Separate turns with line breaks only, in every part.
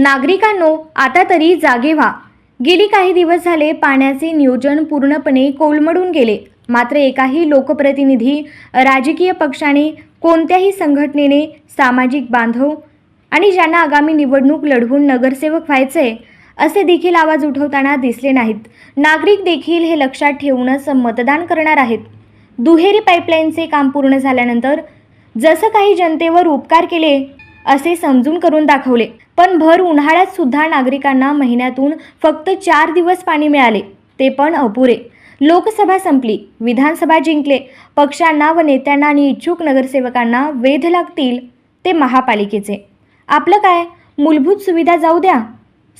नागरिकांनो आता तरी जागे व्हा. गेली काही दिवस झाले पाण्याचे नियोजन पूर्णपणे कोलमडून गेले. मात्र एकाही लोकप्रतिनिधी राजकीय पक्षाने कोणत्याही संघटनेने सामाजिक बांधव आणि ज्यांना आगामी निवडणूक लढवून नगरसेवक व्हायचे असे देखील आवाज उठवताना दिसले नाहीत. नागरिक देखील हे लक्षात ठेवूनच मतदान करणार आहेत. दुहेरी पाईपलाईनचे काम पूर्ण झाल्यानंतर जसं काही जनतेवर उपकार केले असे समजून करून दाखवले. पण भर उन्हाळ्यात सुद्धा नागरिकांना महिन्यातून फक्त चार दिवस पाणी मिळाले. ते पण अपुरे. लोकसभा संपली. विधानसभा जिंकले. पक्षांना व नेत्यांना आणि इच्छुक नगरसेवकांना वेध लागतील ते महापालिकेचे. आपलं काय? मूलभूत सुविधा जाऊ द्या.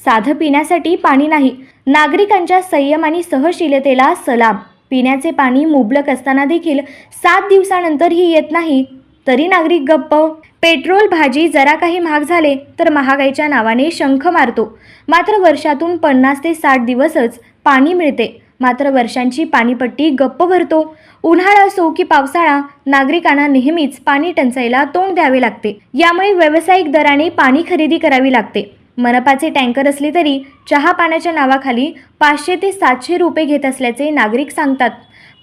साधं पिण्यासाठी पाणी नाही. नागरिकांच्या संयम आणि सहशीलतेला सलाम. पिण्याचे पाणी मुबलक असताना देखील सात दिवसानंतरही येत नाही. तरी नागरिक गप्प. पेट्रोल भाजी जरा काही महाग झाले तर महागाईच्या नावाने शंख मारतो. मात्र वर्षातून पन्नास ते साठ दिवसच पाणी मिळते. मात्र वर्षांची पाणीपट्टी गप्प भरतो. उन्हाळा असो की पावसाळा नागरिकांना नेहमीच पाणी टंचाईला तोंड द्यावे लागते. यामुळे व्यावसायिक दराने पाणी खरेदी करावी लागते. मनपाचे टँकर असले तरी चहा पाण्याच्या नावाखाली पाचशे ते सातशे रुपये घेत असल्याचे नागरिक सांगतात.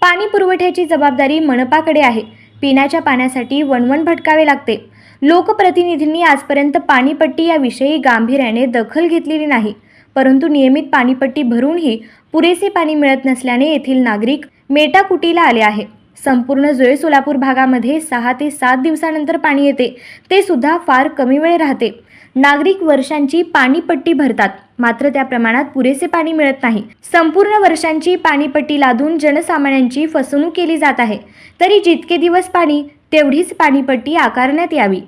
पाणी पुरवठ्याची जबाबदारी मनपाकडे आहे. पिण्याच्या पाण्यासाठी वणवण भटकावे लागते. लोकप्रतिनिधींनी आजपर्यंत पाणीपट्टी याविषयी गांभीर्याने दखल घेतलेली नाही. परंतु नियमित पाणीपट्टी भरूनही पुरेसे पाणी मिळत नसल्याने येथील नागरिक मेटाकुटीला आले आहे. संपूर्ण जुळे सोलापूर भागामध्ये सहा ते सात दिवसानंतर पाणी येते. ते सुद्धा फार कमी वेळ राहते. नागरिक वर्षांची पाणीपट्टी भरतात. मात्र त्या प्रमाणात पुरेसे पाणी मिळत नाही. संपूर्ण वर्षांची पाणीपट्टी लादून जनसामान्यांची फसवणूक केली जात आहे. तरी जितके दिवस पाणी तेवढीच पाणीपट्टी आकारण्यात यावी.